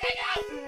再来一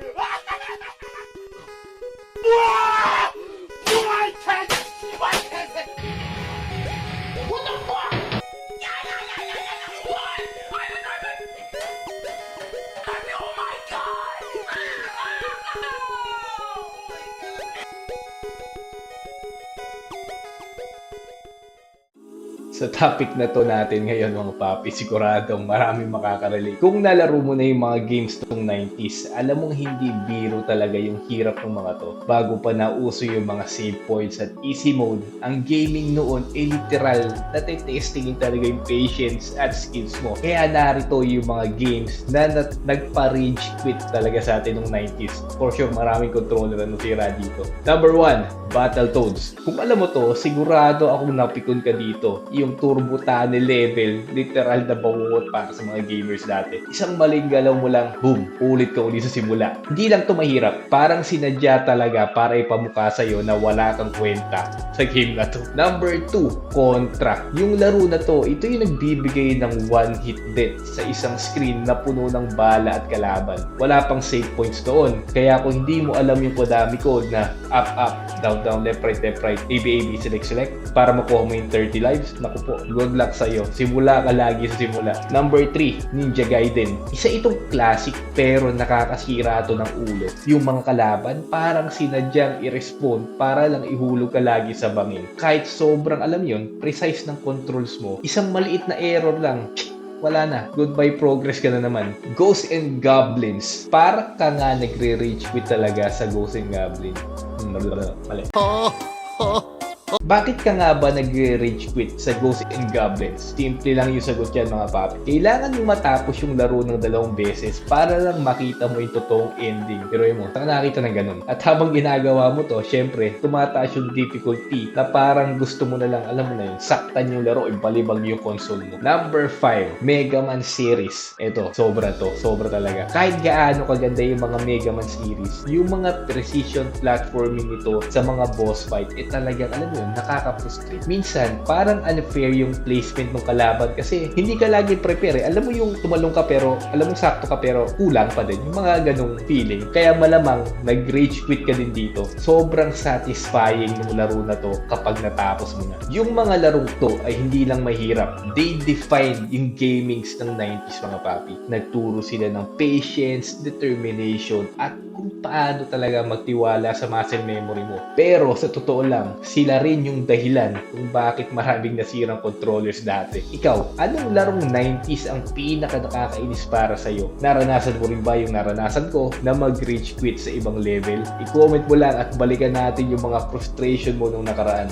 Sa topic na to natin ngayon mga papi, siguradong maraming makakarelate. Kung nalaro mo na yung mga games tong 90s, alam mong hindi biro talaga yung hirap ng mga to. Bago pa nauso yung mga save points at easy mode, ang gaming noon ay literal na testingin talaga yung patience at skills mo. Kaya narito yung mga games na, na nagpa-rage quit talaga sa atin nung 90s. For sure, maraming controller na nasira dito. Number 1, Battletoads. Kung alam mo to, sigurado akong napikon ka dito. Yung turbo tunnel level, literal na bangungot para sa mga gamers dati. Isang maling galaw mo lang, boom, ulit ka uli sa simula. Hindi lang to mahirap, parang sinadya talaga para ipamukha sa'yo na wala kang kwenta sa game na to. Number 2, Contra. Yung laro na to, ito yung nagbibigay ng one hit death sa isang screen na puno ng bala at kalaban. Wala pang save points doon. Kaya kung hindi mo alam yung Kodami code na up, up, down, down, left, right, left, right, A, B, A, B, select, select, para makuha mo yung 30 lives, naku po, good luck sa'yo. Simula ka lagi sa simula. Number 3, Ninja Gaiden. Isa itong classic pero nakakasira to ng ulo. Yung mga kalaban, parang sinadyang i-respawn para lang ihulog ka lagi sa bangin. Kahit sobrang alam yon precise ng controls mo, isang maliit na error lang, wala na. Goodbye progress ka na naman. Ghosts and Goblins. Para ka nga nagre-rage quit talaga sa Ghosts and Goblins. Mali. Bakit ka nga ba nag-rage quit sa Ghosts and Goblins? Simple lang yung sagot yan mga papi. Kailangan mo matapos yung laro ng dalawang beses para lang makita mo yung totoong ending. Pero yun mo, saka nakita ng ganun. At habang ginagawa mo to, syempre, tumataas yung difficulty na parang gusto mo na lang, alam mo na yun, saktan yung laro, ibalibag yung console mo. Number 5, Mega Man Series. Ito, sobra to. Sobra talaga. Kahit gaano kaganda yung mga Mega Man Series, yung mga precision platforming nito sa mga boss fight, eh talagang, alam mo yun, nakaka-frustrate. Minsan, parang unfair yung placement ng kalaban kasi hindi ka lagi prepare. Eh. Alam mo yung tumalong ka pero, alam mo sakto ka pero kulang pa din. Yung mga ganong feeling. Kaya malamang nag-rage quit ka din dito. Sobrang satisfying yung laro na to kapag natapos mo na. Yung mga larong to ay hindi lang mahirap. They define yung gamings ng 90s mga papi. Nagturo sila ng patience, determination, at kung paano talaga magtiwala sa muscle memory mo. Pero sa totoo lang, sila rin yung dahilan kung bakit maraming nasirang controllers dati. Ikaw, anong larong 90s ang pinaka nakakainis para sa'yo? Naranasan mo rin ba yung naranasan ko na mag-rage quit sa ibang level? I-comment mo lang at balikan natin yung mga frustration mo nung nakaraan.